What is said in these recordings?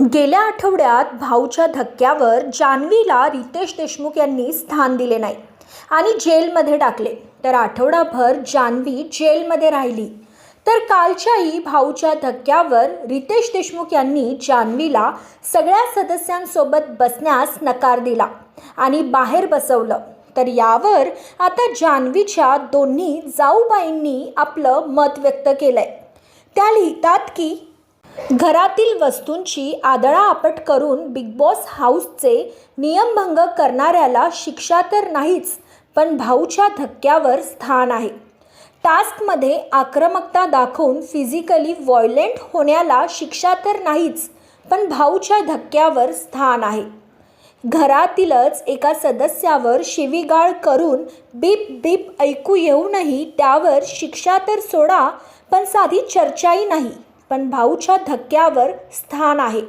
गेल्या आठवड्यात भाऊच्या धक्क्यावर जान्हवीला रितेश देशमुख यांनी स्थान दिले नाही आणि जेलमध्ये टाकले. तर आठवडाभर जान्हवी जेलमध्ये राहिली. तर कालच्याही भाऊच्या धक्क्यावर रितेश देशमुख यांनी जान्हवीला सगळ्या सदस्यांसोबत बसण्यास नकार दिला आणि बाहेर बसवलं. तर यावर आता जान्हवीच्या दोन्ही जाऊबाईंनी आपलं मत व्यक्त केलंय. त्या लिहितात की घरातील वस्तूंची आदळाआपट करून बिग बॉस हाऊसचे नियमभंग करणाऱ्याला शिक्षा तर नाहीच पण भाऊच्या धक्क्यावर स्थान आहे. टास्कमध्ये आक्रमकता दाखवून फिजिकली व्हायलेंट होण्याला शिक्षा तर नाहीच पण भाऊच्या धक्क्यावर स्थान आहे. घरातीलच एका सदस्यावर शिवीगाळ करून बीप बीप ऐकू येऊनही त्यावर शिक्षा तर सोडा पण साधी चर्चाही नाही. पण भाऊच्या धक्क्यावर स्थान आहे.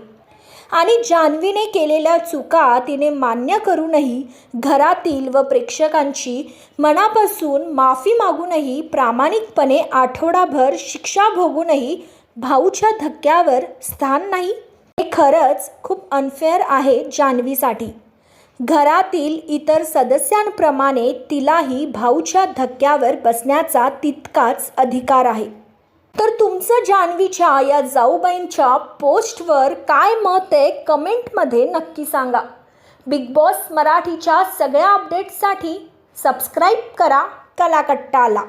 आणि जान्हवीने केलेल्या चुका तिने मान्य करूनही घरातील व प्रेक्षकांची मनापासून माफी मागूनही प्रामाणिकपणे आठवडाभर शिक्षा भोगूनही भाऊच्या धक्क्यावर स्थान नाही. हे खरंच खूप अनफेअर आहे जान्हवीसाठी. घरातील इतर सदस्यांप्रमाणे तिलाही भाऊच्या धक्क्यावर बसण्याचा तितकाच अधिकार आहे. तर तुमचं जान्हवीच्या या जाऊबाईंच्या पोस्टवर काय मत आहे कमेंटमध्ये नक्की सांगा. बिग बॉस मराठीच्या सगळ्या अपडेट्ससाठी सबस्क्राईब करा कलाकट्टाला.